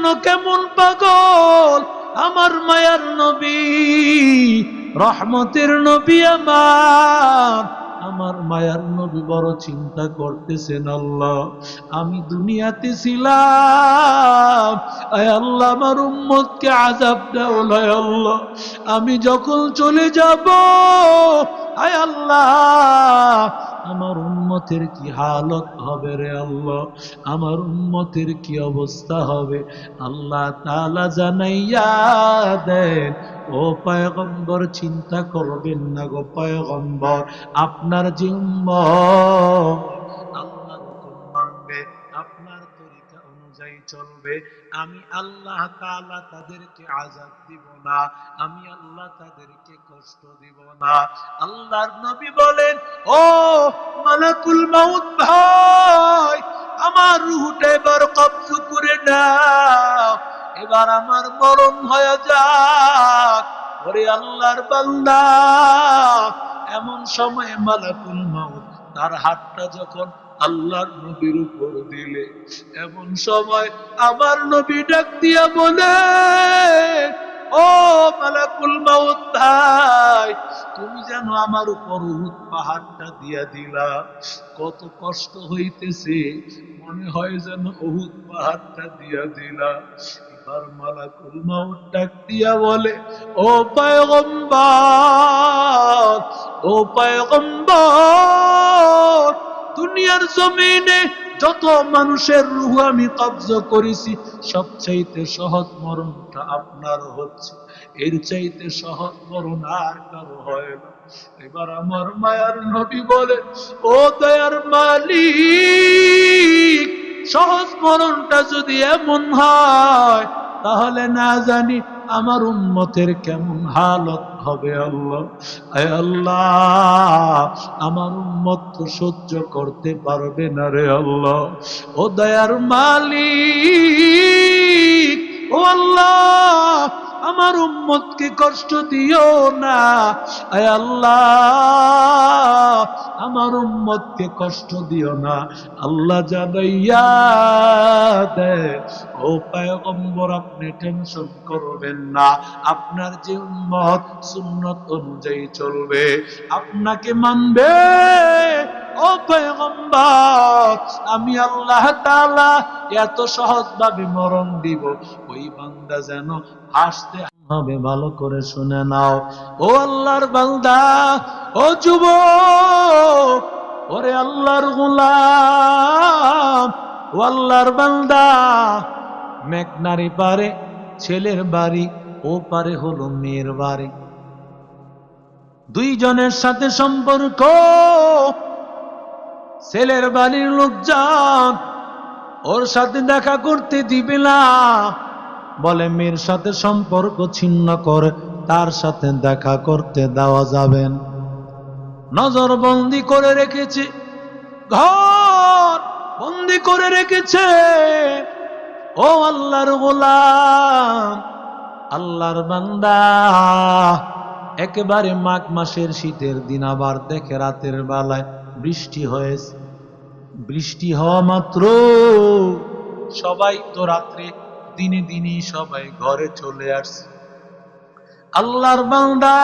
জন্য কেমন পাগল? আমার মায়ার নবী, রহমতের নবী আমার। আমার মায়ার নবী বড় চিন্তা করতেছেন আল্লাহ। আমি দুনিয়াতে ছিলাম। আল্লাহ, আমার উম্মতকে আজাব দাও আয় আল্লাহ। আমি যখন চলে যাব, আয় আল্লাহ আমার উম্মতের কি হালত হবে রে আল্লাহ? আমার উম্মতের কি অবস্থা হবে? আল্লাহ তালা জানাইয়া দেন, ও পয়গম্বর, চিন্তা করবেন না গো পয়গম্বর। আপনার যে উম্মত আল্লাহর হুকুম মানবে, আপনার তরিকা অনুযায়ী চলবে। আমি আল্লাহ তাআলা তাদেরকে আজাদ দিব না, আমি আল্লাহ তাদেরকে কষ্ট দিব না। আল্লাহর নবী বলেন, ও মালাকুল মাউত ভাই, আমার রুহটা এবার কবজ করে নাও, এবার আমার মরণ হয়ে যাক। ওরে আল্লাহর বান্দা, এমন সময় মালাকুল মাউত, তার হাতটা যখন আল্লাহর নবীর উপর দিলে। এমন সময় আমার নবী ডাক দিয়া বলে, ও মালাকুল মাউত ভাই, তুমি যেন আমার উপর উহুদ পাহাড়টা দিয়া দিলা। কত কষ্ট হইতেছে, মনে হয় যেন উহুদ পাহাড়টা দিয়া দিলা। এবার মালাকুল মাউত ডাক দিয়া বলে, ও পায়গম্বর ও পায়গম্বর দুনিয়ার জমিনে যত মানুষের রুহ আমি কবজ করেছি, সবচাইতে সহজ মরণটা আপনার হচ্ছে। এর চাইতে সহজ মরণ আর কারও হয় না। এবার আমার মায়ার নবী বলে, ও দয়ার মালিক, সহজ মরণটা যদি এমন হয়, তাহলে না জানি আমার উন্মতের কেমন হালত হবে আল্লাহ? আল্লাহ, আমার উন্মত তো সহ্য করতে পারবে না রে আল্লাহ। ও দয়ার মালিক, ও আল্লাহ আমার উম্মতকে কষ্ট দিও না। আয় আল্লাহ, আমার উম্মতকে কষ্ট দিও না। আল্লাহ জানাইয়া দে ও পায়গম্বর, আপনি টেনশন করবেন না। আপনার যে উম্মত সুন্নত অনুযায়ী চলবে, আপনাকে মানবে। ও পয়গম্বর, আমি আল্লাহ তাআলা এত সহজভাবে মরণ দিব, ওই বান্দা যেন হাসতে হবে, ভালো করে শুনে নাও। ও আল্লাহর বান্দা, ও যুবক, ওরে আল্লাহর গোলাম, ও আল্লাহর বান্দা। মেঘনারি পারে, ছেলের বাড়ি, ও পারে হলো মেয়ের বাড়ি। দুইজনের সাথে সম্পর্ক, ছেলের বাড়ির লোকজন ওর সাথে দেখা করতে দিবে না। বলে, মেয়ের সাথে সম্পর্ক ছিন্ন করে, তার সাথে দেখা করতে দেওয়া যাবেন নজর বন্দি করে রেখেছে, ঘর বন্দি করে রেখেছে। ও আল্লাহর গোলাম, আল্লাহর বান্দা, একেবারে মাঘ মাসের শীতের দিন আবার দেখে রাতের বেলায় বৃষ্টি হয়েছে। বৃষ্টি হওয়া মাত্র। সবাই তো রাত্রে দিনে দিনে সবাই ঘরে চলে আসছে। আল্লাহর বান্দা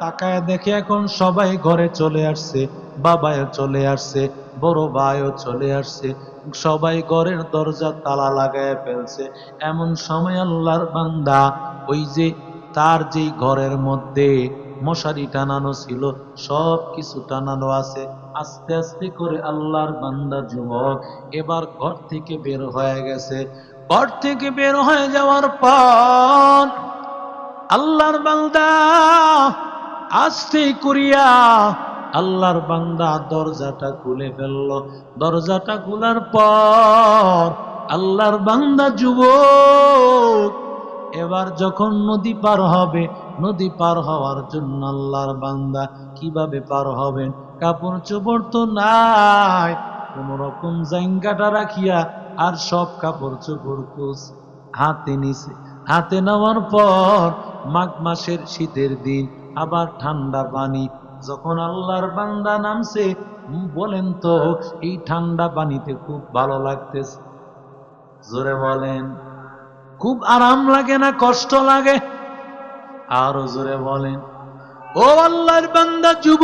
তাকায় দেখে এখন সবাই ঘরে চলে আসছে বাবাও চলে আসছে, বড় ভাইও চলে আসছে। সবাই ঘরের দরজা তালা লাগায় ফেলছে। এমন সময় আল্লাহর বান্দা ওই যে তার যেই ঘরের মধ্যে মশারি টানানো ছিল সব কিছু টানানো আছে। আস্তে আস্তে করে আল্লাহর বান্দা যুবক, এবার ঘর থেকে বের হয়ে গেছে। ঘর থেকে বের হয়ে যাওয়ার পর আল্লাহর বান্দা আস্তে করিয়া আল্লাহর বান্দা দরজাটা খুলে ফেলল। দরজাটা খোলার পর আল্লাহর বান্দা যুবক, এবার যখন নদী পার হবে, নদী পার হওয়ার জন্য আল্লাহর বান্দা কীভাবে পার হবেন? কাপড় চোপড় তো নাই, কোন রকম জাঙ্গাটা রাখিয়া আর সব কাপড় চোপড় কুচ হাতে নিছে। হাতে নেওয়ার পর মাঘ মাসের শীতের দিন, আবার ঠান্ডা পানি। যখন আল্লাহর বান্দা নামছে বলেন তো, এই ঠান্ডা পানিতে খুব ভালো লাগতেছে। জোরে বলেন, খুব আরাম লাগে না, কষ্ট লাগে? আরও জোরে বলেন ও আল্লাহর বান্দা, যুব।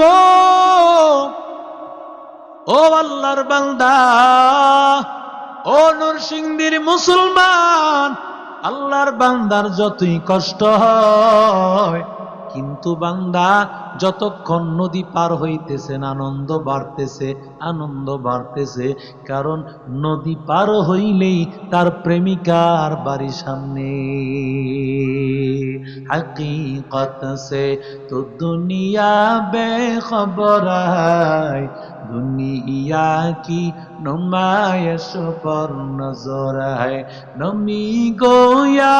ও আল্লাহর বান্দা, ও নরসিংদীর মুসলমান, আল্লাহর বান্দার যতই কষ্ট হয় কিন্তু বান্দা, যতক্ষণ নদী পার হইতেছেন আনন্দ বাড়তেছে আনন্দ বাড়তেছে, কারণ নদী পার হইলেই তার প্রেমিকার বাড়ির সামনে। হকীকত সে তো দুনিয়া বেখবরায়, দুনিয়া কি নমায়স পর নজর নমি গোয়া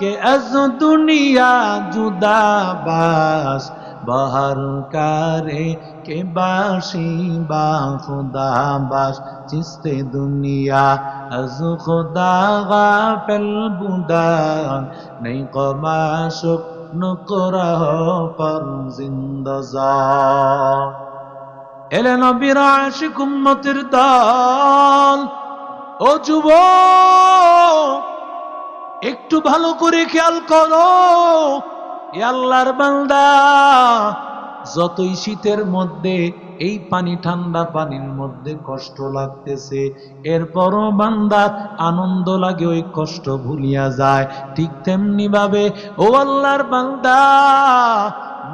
কে আজ দুনিয়া جدا باس বাহার কারে কে বাসি বা খুদা বাস চিস্তে দুনিয়া আজ খুদা গাফেল বুদান নেই কমাশুক নকরাহ পর জিন্দজা এলে নবীর আশিক উম্মতির দল, ও যুবক একটু ভালো করে খেয়াল করো। আল্লাহর বান্দা, যতই শীতের মধ্যে, এই পানি ঠান্ডা পানির মধ্যে কষ্ট লাগতেছে, এরপরও বান্দার আনন্দ লাগে, ওই কষ্ট ভুলিয়া যায়। ঠিক তেমনি ভাবে ও আল্লাহর বান্দা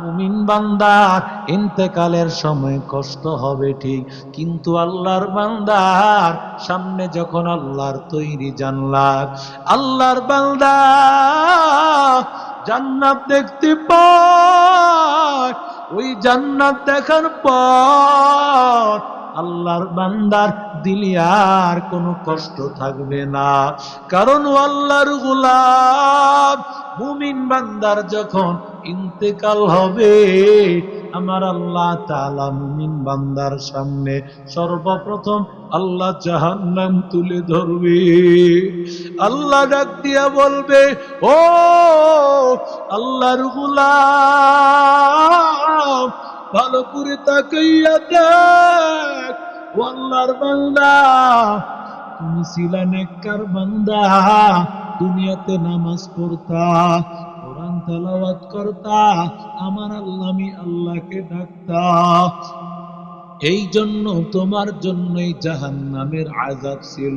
মুমিন বান্দার ইন্তেকালের সময় কষ্ট হবে ঠিক, কিন্তু আল্লাহর বান্দার সামনে যখন আল্লাহর তৈরি জানলাক আল্লাহর বান্দা জান্নাত দেখতে পায়। ওই জান্নাত দেখার পর আল্লাহর বান্দার দিলি আর কোনো কষ্ট থাকবে না। কারণ আল্লাহর গোলাপ মুমিন বান্দার যখন ইন্তেকাল হবে, আমার আল্লাহ তালা মুমিন বান্দার সামনে সর্বপ্রথম আল্লাহ জাহান্নাম তুলে ধরবে। আল্লাহ ডাক দিয়া বলবে, ও আল্লাহর গোলাম, ভালো করে তাকাইয়া দেখ। ও আল্লাহর বান্দা, তুমি ছিলা নেককার বান্দা দুনিয়াতে নামাজ পড়তা, কোরআন তেলাওয়াত করতা, আমার আল্লাহ আমি আল্লাহকে ডাকতা। এই জন্য তোমার জন্যই জাহান নামের আজাব ছিল।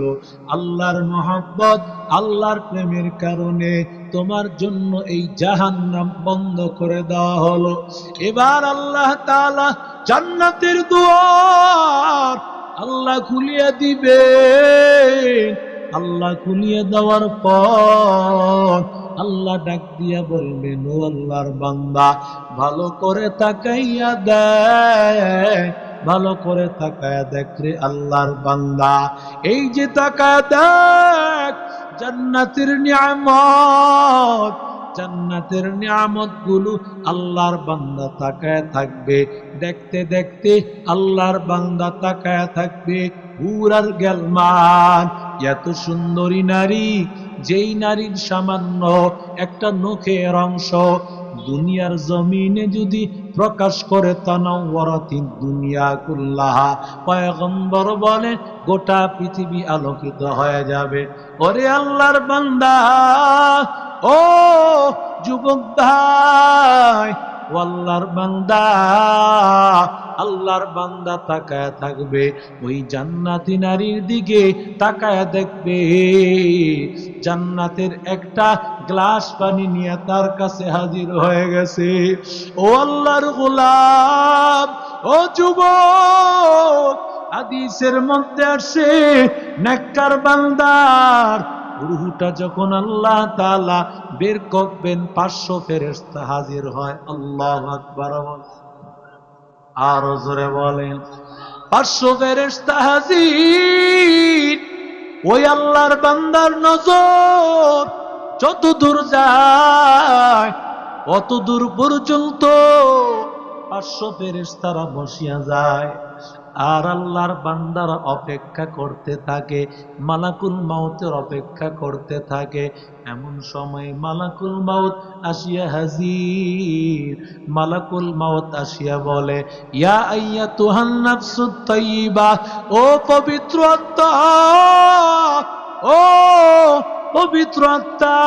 আল্লাহর মহাব্বত, আল্লাহর প্রেমের কারণে তোমার জন্য এই জাহান নাম বন্ধ করে দেওয়া হলো। এবার আল্লাহ তাআলা জান্নাতের দুয়ার আল্লাহ খুলিয়া দিবে আল্লাহ খুলিয়ে দেওয়ার পর আল্লাহ ডাক দিয়া বলবেন ও আল্লাহর বান্দা, ভালো করে তাকাইয়া দেয় ভালো করে তাকায় দেখ রে আল্লাহর বান্দা। এই যে তাকায় দেখ, জান্নাতের নিয়ামত জান্নাতের নিয়ামতগুলো আল্লাহর বান্দা তাকায় থাকবে। দেখতে দেখতে আল্লাহর বান্দা তাকায় থাকবে। পুরার গেলমান এত সুন্দরী নারী, যেই নারীর সামান্য একটা নখের অংশ দুনিয়ার জমিনে যদি প্রকাশ করে দুনিয়া বলে, গোটা পৃথিবী আলোকিত হয়ে যাবে। ওরে আল্লাহর বান্দা, ও যুবক ভাই আল্লাহর বান্দা আল্লাহর বান্দা তাকায় থাকবে, ওই জান্নাতি নারীর দিকে তাকায় দেখবে। জান্নাতের একটা গ্লাস পানি নিয়ে তার কাছে হাজির হয়ে গেছে। ও আল্লাহর গোলাম, ও যুবক, হাদিসের মধ্যে আসে, নেককার বান্দার রুহুটা যখন আল্লাহ তালা বের করবেন, পাঁচশো ফেরেশতা হাজির হয়। আল্লাহ আকবার। আরও জোরে বলেন। পাঁচশো ফেরেশতা হাজির। ওই আল্লাহর বান্দার নজর যত দূর যায় অত দূর পর্যন্ত পাঁচশো ফেরেশতারা বসিয়া যায়। আর আল্লাহর বান্দারা অপেক্ষা করতে থাকে, মালাকুল মাউতের অপেক্ষা করতে থাকে। এমন সময় মালাকুল মাউত আসিয়া হাজির। মালাকুল মাউত আসিয়া বলে, ইয়া আইয়া তুহান নাফসুত তাইয়্যিবা, ও পবিত্র আত্মা, ও পবিত্র আত্মা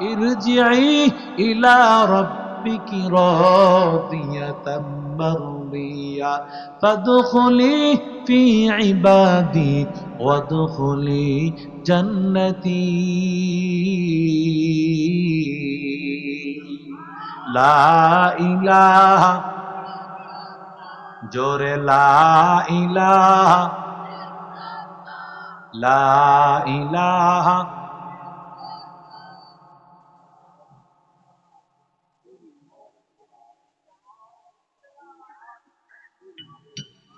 ইরজিই ইলা রব্বিকি রাদিয়াতাম। بريا فادخلي في عبادي وادخلي جنتي. لا إله جور لا إله لا إله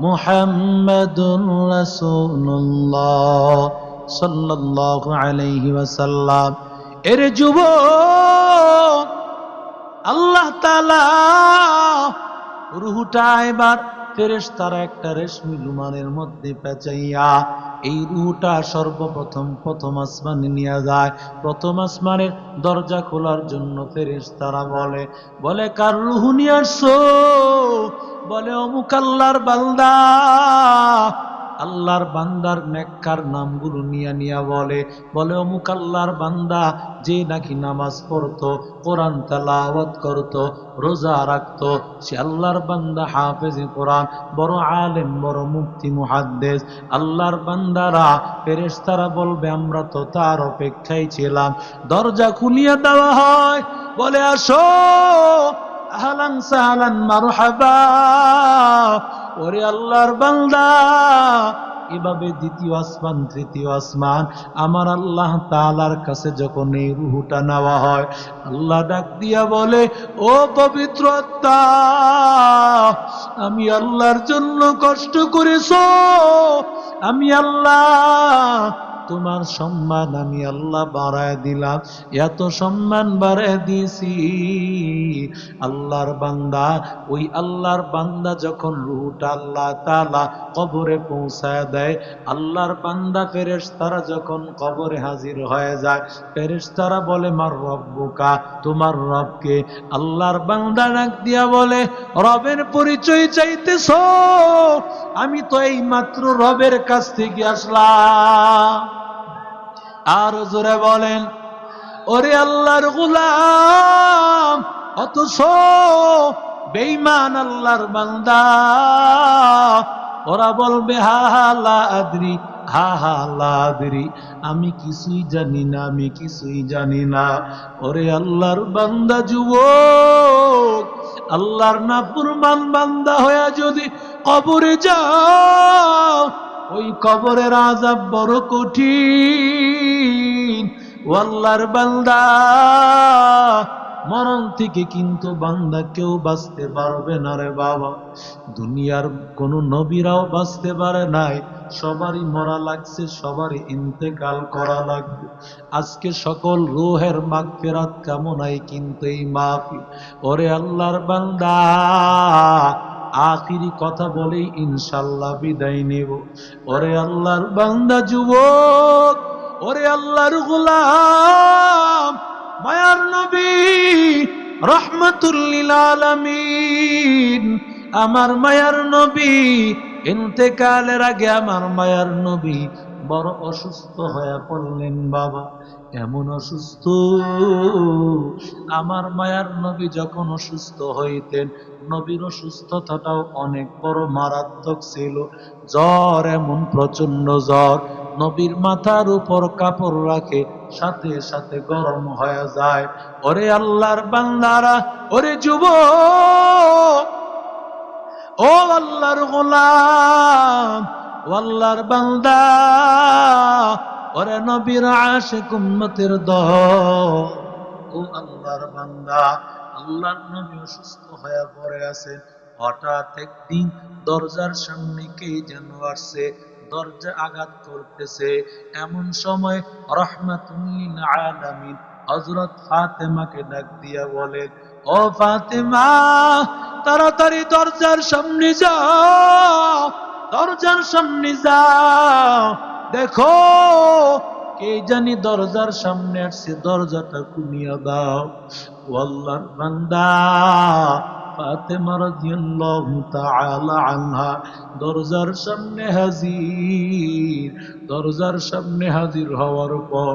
মুহাম্মাদুর রাসূলুল্লাহ সাল্লাল্লাহু আলাইহি ওয়াসাল্লাম। এর যুবক, আল্লাহ তাআলা রুহুটা এবার ফেরেশ তারা একটা রেশমি লুমানের মধ্যে পেঁচাইয়া এই রুহুটা সর্বপ্রথম প্রথম আসমানে নিয়ে যায়। প্রথম আসমানের দরজা খোলার জন্য ফেরেশ তারা বলে বলে, কার রুহু নিয়ে আসছো? বলে অমুক আল্লাহর বান্দা, আল্লাহর বান্দার নেককার নামগুলো নিয়া নিয়া বলে। বলে অমুক আল্লাহর বান্দা, যে নাকি নামাজ পড়তো, কোরআন তালাওয়াত করতো, রোজা রাখতো, সে আল্লাহর বান্দা হাফেজে কোরআন, বড় আলেম, বড় মুক্তি মুহাদ্দেস। আল্লাহর বান্দারা ফেরেশতারা বলবে, আমরা তো তার অপেক্ষায় ছিলাম। দরজা খুলিয়ে দেওয়া হয়। বলে, আসো আহলান সাহলান মারহাবা। ওরে আল্লাহর বান্দা, এভাবে দ্বিতীয় আসমান, তৃতীয় আসমান, আমার আল্লাহ তালার কাছে যখন এই রুহুটা নেওয়া হয়, আল্লাহ ডাক দিয়া বলে, ও পবিত্র আমি আল্লাহর জন্য কষ্ট করেছ। আমি আল্লাহ তোমার সম্মান আমি আল্লাহ বাড়ায় দিলাম। এত সম্মান বাড়ায় দিয়েছি। আল্লাহর বান্দা, ওই আল্লাহর বান্দা যখন রুহুটা আল্লাহ তালা কবরে পৌঁছায় দেয়, আল্লাহর বান্দা ফেরেস তারা যখন কবরে হাজির হয়ে যায় ফেরেস তারা বলে, মার রব্বুকা, তোমার রবকে? আল্লাহর বান্দা ডাক দিয়া বলে, রবের পরিচয় চাইতেছ? আমি তো এই মাত্র রবের কাছ থেকে আসলাম। আর জোরে বলেন, ওরে আল্লাহর গুলাম, অথচ বেইমান আল্লাহর বান্দা। ওরা বলবে, হা হা, লা হা হা আমি কিছুই জানি না, আমি কিছুই জানি না। ওরে আল্লাহর বান্দা, যুবক, আল্লাহর নাফরমান বান্দা হয়ে যদি কবরে যাও। ওই কবরের আজাব বড় কঠিন। ওয়াল্লার বান্দা, মরণ থেকে কিন্তু বান্দা কেউ বাঁচতে পারবে না রে বাবা। দুনিয়ার কোন নবীরাও বাঁচতে পারে নাই। সবারই মরা লাগছে, সবারই ইন্তেকাল করা লাগবে। আজকে সকল রোহের মাগ ফেরাত কামনাই কিন্তু এই মাফি ওরে আল্লাহর বান্দা আখিরি কথা বলে, ইনশাল্লাহ বিদায় নেব। ওরে আল্লাহর বান্দা যুবক, ওরে আল্লাহর গোলাম, মায়ার নবী রহমতুল্লিল আলমিন, আমার মায়ার নবী, ইন্তেকালের আগে আমার মায়ার নবী বড় অসুস্থ হয়ে পড়লেন বাবা। এমন অসুস্থ? আমার মায়ার নবী যখন অসুস্থ হইতেন, নবীর অসুস্থতাটাও অনেক বড় মারাত্মক ছিল। জ্বর এমন প্রচণ্ড জ্বর। নবীর মাথার উপর কাপড় রাখে, সাথে সাথে গরম হয়ে যায়। ওরে আল্লাহর বান্দারা, ওরে যুব ও আল্লাহর গোলাম! ও আল্লাহর বান্দা, ওরে নবীর আশিক উম্মতের দল ও আল্লাহর বান্দা, আল্লাহর নবী অসুস্থ হয়ে পড়ে আছেন হঠাৎ একদিন দরজার সামনে কে যেন আসছে, দরজা আঘাত করতেছে। এমন সময় রহমাতুল্লিল আলামিন ফাতেমাকে ডাক দিয়া বলেন ও ফাতেমা, তাড়াতাড়ি দরজার সামনে যাও। দরজার সামনে যাও। দেখো, কে জানি দরজার সামনে আসছে, দরজাটা কুমিয়া দাও। ও আল্লাহর বান্দা, ফাতেমা রাদিয়াল্লাহু তাআলা আনহা, দরজার সামনে হাজির। দরজার সামনে হাজির হওয়ার পর,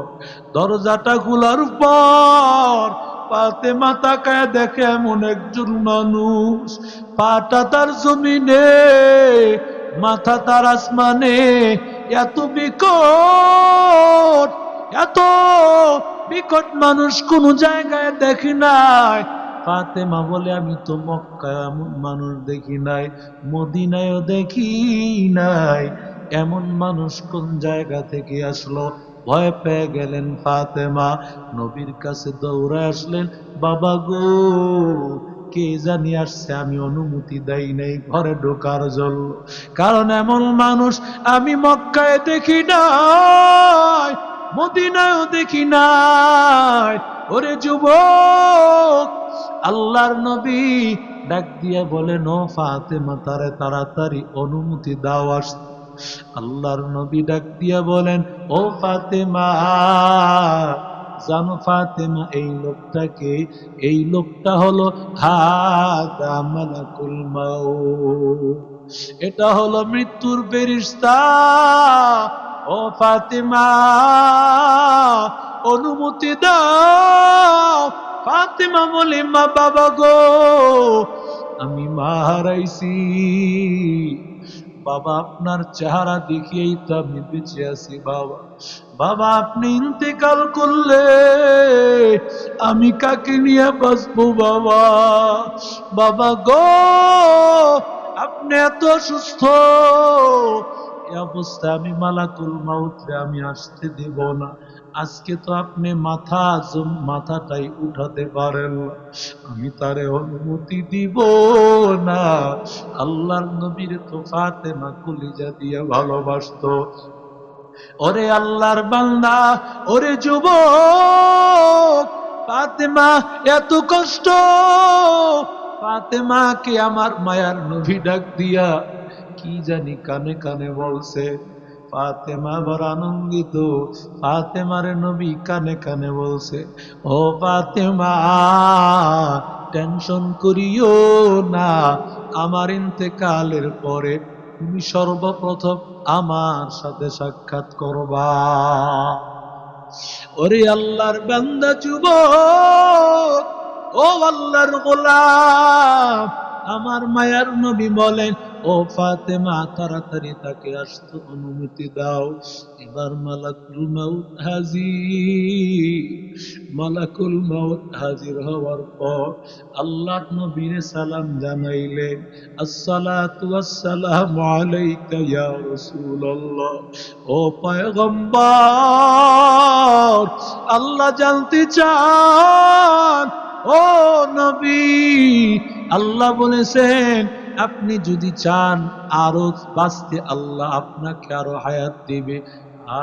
দরজাটা খোলার পর, ফাতেমা তাকায় দেখে এমন একজন মানুষ, পাটা তার জমিনে মাথা তার আসমানে, এত বিকট এত বিকট মানুষ কোন জায়গায় দেখি নাই। ফাতেমা বলে, আমি তো মক্কায় এমন মানুষ দেখি নাই, মদিনায়ও দেখি নাই। এমন মানুষ কোন জায়গা থেকে আসলো? ভয় পেয়ে গেলেন ফাতেমা। নবীর কাছে দৌড়ে আসলেন, বাবা গো কে জানি আসছে, আমি অনুমতি দেই নাই, ঘরে ঢোকার জল। কারণ এমন মানুষ আমি মক্কায় দেখি নাই, মদিনায়ও দেখি নাই। ওরে যুবক, আল্লাহর নবী ডাক দিয়ে বলেন ও ফাতেমা, তারে তাড়াতাড়ি অনুমতি দাও আসতে আল্লাহর নবী ডাক দিয়া বলেন, ও ফাতেমা জানো ফাতেমা, এই লোকটাকে, এই লোকটা হলো হাদা মালাকুল এটা হলো মৃত্যুর ফেরেশতা ও ফাতেমা, অনুমতি দাও। ফাতেমা বলে, মা বাবা গো, আমি মা হারাইছি বাবা, আপনার চেহারা দেখিয়েই তো আমি বেঁচে আছি বাবা। বাবা, আপনি ইন্তেকাল করলে আমি কাকে নিয়ে বাঁচবো বাবা? বাবা গো, আপনি এত সুস্থ এই অবস্থায় আমি মালাকুল মাউতে আমি আসতে দেব না। আজকে তো আপনি মাথা মাথাটাই উঠাতে পারেন আমি তারে অনুমতি দিব না। আল্লাহর নবীর তো ফাতেমা কলিজা দিয়ে ভালোবাসতো। ওরে আল্লাহর বান্দা, ওরে যুবক, ফাতেমা, এত কষ্ট। ফাতেমাকে আমার মায়ার নবী ডাক দিয়া, কি জানি কানে কানে বলছে। ফাতেমা আবার আনন্দিত। ফাতেমার নবী কানে কানে বলছে, ও ফাতেমা, টেনশন করিও না, আমার ইন্তেকালের পরে তুমি সর্বপ্রথম আমার সাথে সাক্ষাৎ করবা। ওরে আল্লাহর বান্দা যুবক, ও আল্লাহর গোলাম, আমার মায়ার নবী বলেন ও ফাতেমা, তাড়াতাড়ি তাকে আসতে অনুমতি দাও। এবার মালাকুল মাউত হাজির। মালাকুল মাউত হাজির হওয়ার পর আল্লাহ নবীর সালাম জানাইলেন আসসালাতু আসসালামু আলাইকা ইয়া রাসূলুল্লাহ। ও পয়গম্বর, আল্লাহ জানতে চান, ও নবী, আল্লাহ বলেছেন আপনি যদি চান আরও বাঁচতে, আল্লাহ আপনাকে আরও হায়াত দিবে।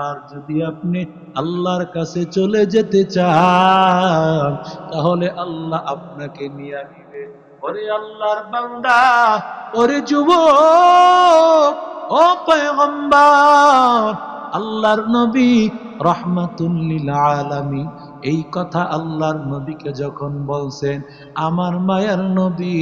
আর যদি আপনি আল্লাহর কাছে চলে যেতে চান, তাহলে আল্লাহ আপনাকে নিয়ে নিবে। ওরে আল্লাহর বান্দা, ওরে যুবক, ও পয়গম্বর, আল্লাহর নবী রহমাতুল্লিল আলামী এই কথা আল্লাহর নবীকে যখন বলছেন, আমার মায়ের নবী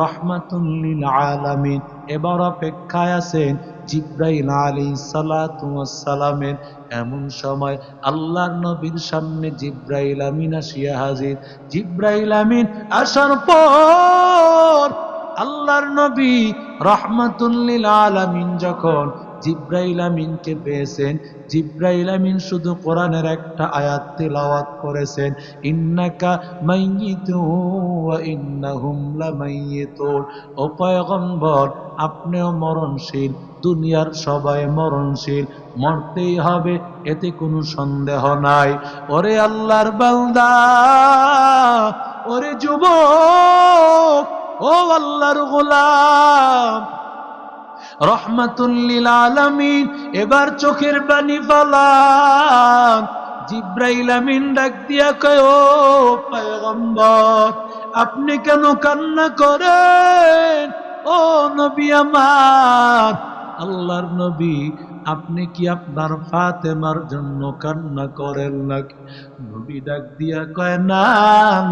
রহমাতুল্লিল আলামিন এবার অপেক্ষায় আছেন জিব্রাইল আলী সালামের এমন সময় আল্লাহর নবীর সামনে জিব্রাইল আমিন আসিয়া হাজির। জিব্রাইল আমিন আসার পর আল্লাহর নবী রহমাতুল্লিল আলামিন যখন জিব্রাইল আমিনকে পেয়েছেন। জিব্রাইল আমিন শুধু কোরআনের একটা আয়াত তেলাওয়াত করেছেন। ইন্নাকা মাইয়িতু ওয়া ইন্নাহুম লামাইয়িতুন। ও পয়গম্বর, আপনিও মরণশীল, দুনিয়ার সবাই মরণশীল, মরতেই হবে, এতে কোনো সন্দেহ নাই। ওরে আল্লাহর বান্দা, ওরে যুবক, ও আল্লাহর গোলাম রহমাতুল্লিল আলামিন, এবার চোখের বাণী পালাম জিব্রাইল আমিন ডাক দিয়া কয়, ও পয়গম্বর, আপনি কেন কান্না করেন? ও নবী আমার আল্লাহর নবী, আপনি কি আপনার ফাতেমার জন্য কান্না করেন নাকি? নবী ডাক দিয়া কয়, না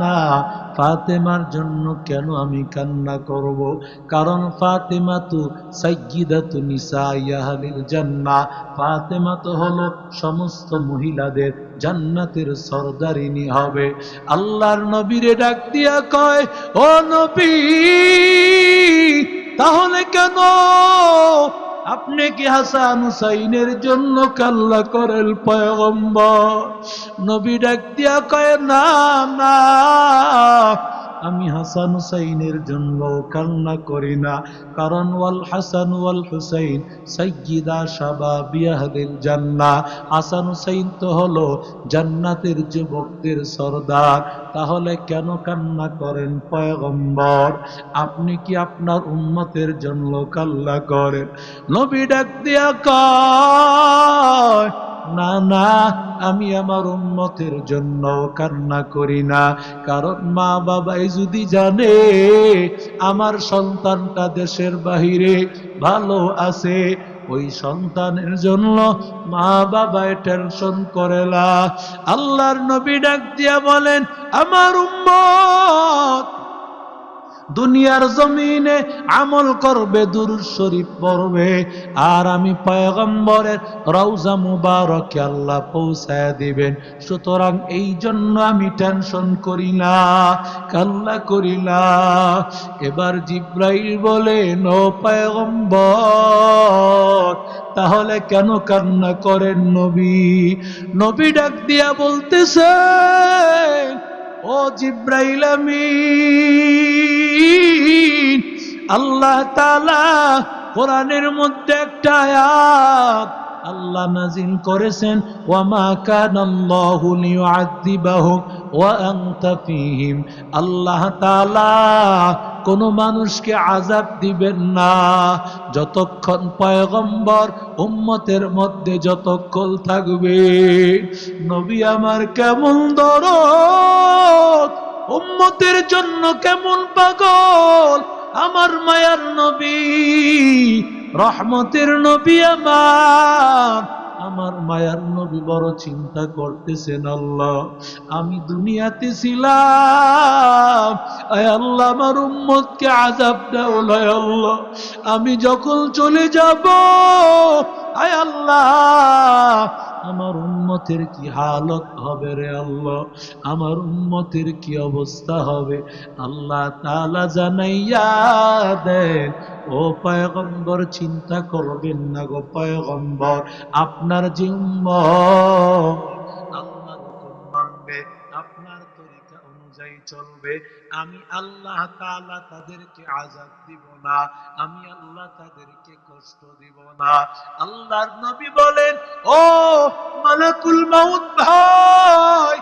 না, ফাতেমার জন্য কেন আমি কান্না করব? কারণ ফাতেমা তো সাইয়্যিদাতু নিসাইয়াহালিল জান্না ফাতেমা তো হলো সমস্ত মহিলাদের জান্নাতের সরদারিনী হবে। আল্লাহর নবীরে ডাক দিয়া কয়, ও নবী, তাহলে কেন আপনি কি হাসান হুসাইনের জন্য কাল্লা করেন পয়গম্বর? নবী ডাক দিয়া কয় না না। আমি হাসান হুসাইনের জন্য কান্না করি না। কারণ ওয়াল হাসান ওয়াল হুসাইন সাবা শাবাবিয়াহদিল জান্না হাসান হুসাইন তো হলো জান্নাতের যুবকদের সর্দার। তাহলে কেন কান্না করেন পয়গম্বর? আপনি কি আপনার উম্মতের জন্য কাল্লা করেন? নবী ডাক দিয়া কয় না না, আমি আমার উন্মতের জন্য কান্না করি না। কারণ মা বাবাই যদি জানে, আমার সন্তানটা দেশের বাহিরে ভালো আছে, ওই সন্তানের জন্য মা বাবায় টেনশন করে আল্লাহর নবী ডাক দিয়া বলেন, আমার উম্মত দুনিয়ার জমিনে আমল করবে দুর শরীফ পড়বে, আর আমি পয়গম্বরের রওজা মুবারকে আল্লাহ পৌঁছায় দিবেন। সুতরাং এই জন্য আমি টেনশন করি না কাল্লা করি না। এবার জিব্রাইল বলেন ও পয়গম্বর, তাহলে কেন কান্না করেন নবী? নবী ডাক দিয়া বলতেছেন ও জিব্রাইল আল্লাহ তাআলা কোরআনের মধ্যে একটা আয়াত আল্লাহ নাজিল করেছেন, ওয়ামা কানাল্লাহু লিয়ুআযিবাহুম ওয়া আনতা ফীহিম। আল্লাহ তাআলা কোন মানুষকে আযাব দিবেন না। যতক্ষণ পয়গম্বর উম্মতের মধ্যে যতক্ষণ থাকবে, নবী আমার কেমন দরদ, উম্মতের জন্য কেমন পাগল, আমার মায়ার নবী রহমতের নবী আমার আমার মায়ার নবী বড় চিন্তা করতেছেন আল্লাহ। আমি দুনিয়াতে ছিলাম আল্লাহ আমার উম্মতকে আজাব দাও লয় আল্লাহ। আমি যখন চলে যাব, আয় আল্লাহ আমার উম্মতের কি হালত হবে রে আল্লাহ? আমার উম্মতের কি অবস্থা হবে? আল্লাহ তালা জানাইয়া দেন, ও পয়গম্বর, চিন্তা করবেন না গো পয়গম্বর, আপনার যে আল্লাহর হুকুম মানবে, আপনার তরিকা অনুযায়ী চলবে। আমি আল্লাহ তাআলা তাদেরকে আযাব দিব না, আমি আল্লাহ তাদেরকে কষ্ট দিব না। আল্লাহর নবী বলেন, ও মালাকুল মাউত ভাই,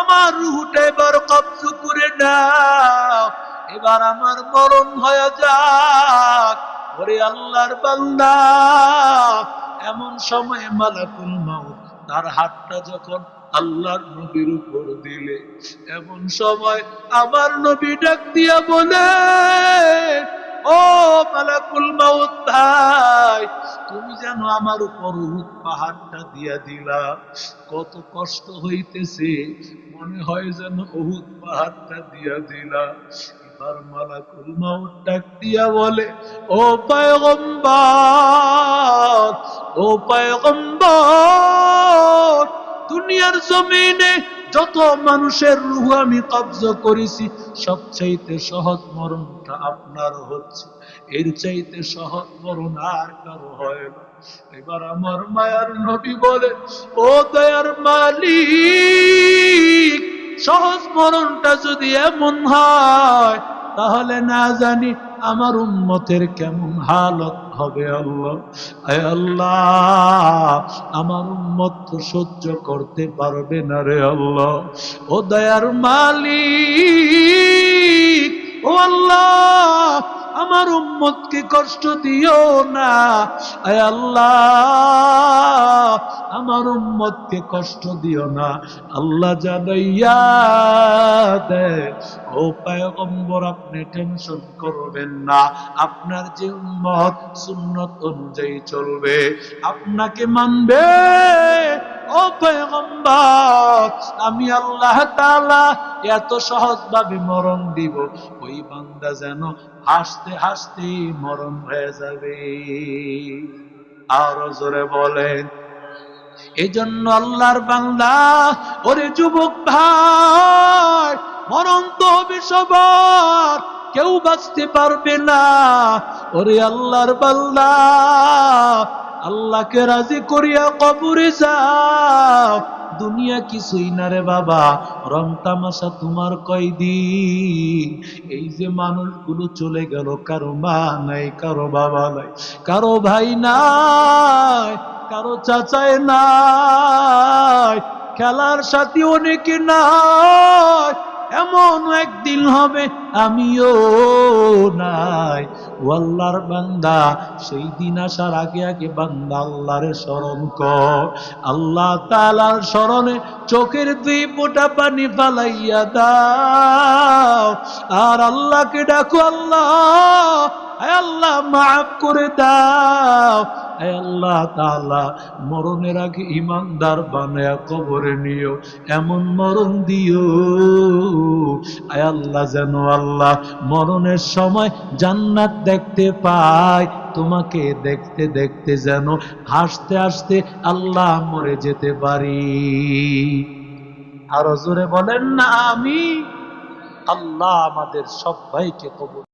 আমার রুহটা এবার কবজ করে নাও। এবার আমার মরণ হয়ে যাক। ওরে আল্লাহর বান্দা, এমন সময় মালাকুল মাউত, তার হাতটা যখন আল্লাহর নবীর উপর দিলে। এমন সময় আমার নবী ডাক দিয়া বলে, ও মালাকুল মাউত ভাই, তুমি যেন আমার উপর উহুদ পাহাড়টা দিয়া দিলা। কত কষ্ট হইতেছে, মনে হয় যেন উহুদ পাহাড়টা দিয়া দিলা। এবার মালাকুল মাউত ডাক দিয়া বলে, ও পয়গম্বর ও পয়গম্বর দুনিয়ার জমিনে যত মানুষের রুহ আমি কবজ করেছি সবচাইতে সহজ মরণটা আপনার হচ্ছে। এর চাইতে সহজ মরণ আর কারও হয় না। এবার আমার মায়ার নবী বলে, ও দয়ার মালিক, সহজ মরণটা যদি এমন হয়, তাহলে না জানি আমার উন্মতের কেমন হালত হবে আল্লাহ? আল্লাহ, আমার উন্মত তো সহ্য করতে পারবে না রে আল্লাহ। ও দয়ার মালিক ও আল্লাহ, আমার উম্মতকে কষ্ট দিও না। আয় আল্লাহ, আমার উম্মতকে কষ্ট দিও না। আল্লাহ জানাইয়া দে, ও পায়গম্বর, আপনি টেনশন করবেন না। আপনার যে উম্মত সুন্নত অনুযায়ী চলবে, আপনাকে মানবে। ও পয়গম্বর, আমি আল্লাহ তাআলা এত সহজ ভাবে মরণ দিব, ওই বান্দা যেন হাসতে হাসতে মরণ হয়ে যাবে। আরও জোরে বলেন এই জন্য আল্লাহর বান্দা, ওরে যুবক ভাই, মরণ তো হবে সবার, কেউ বাঁচতে পারবে না। ওরে আল্লাহর বান্দা, আল্লাহকে রাজি করিয়া কবরে যাও দুনিয়া কিছুই না রে বাবা। রং তামাশা তোমার কয়দি এই যে মানুষগুলো চলে গেল, কারও মা নাই, কারও বাবা নাই, কারও ভাই নাই, কারও চাচাই নাই, খেলার সাথী অনেকে নাই এমন একদিন হবে, আমিও নাই। আল্লাহর বান্দা, সেই দিন আসার আগে আগে বান্দা আল্লাহর স্মরণ কর। আল্লাহ তালার স্মরণে চোখের দুই ফোঁটা পানি ফালাইয়া দাও। আর আল্লাহকে ডাকো, আল্লাহ আল্লাহ, মাফ করে দাও। আল্লাহ তাআলা, মরণের আগে ইমানদার কবরে নিও, এমন মরণ দিও। আল্লাহ যেন আল্লাহ মরণের সময় জান্নাত দেখতে পাই তোমাকে দেখতে দেখতে যেন হাসতে হাসতে আল্লাহ মরে যেতে পারি। আরও জোরে বলেন না আমি আল্লাহ আমাদের সবাইকে কবর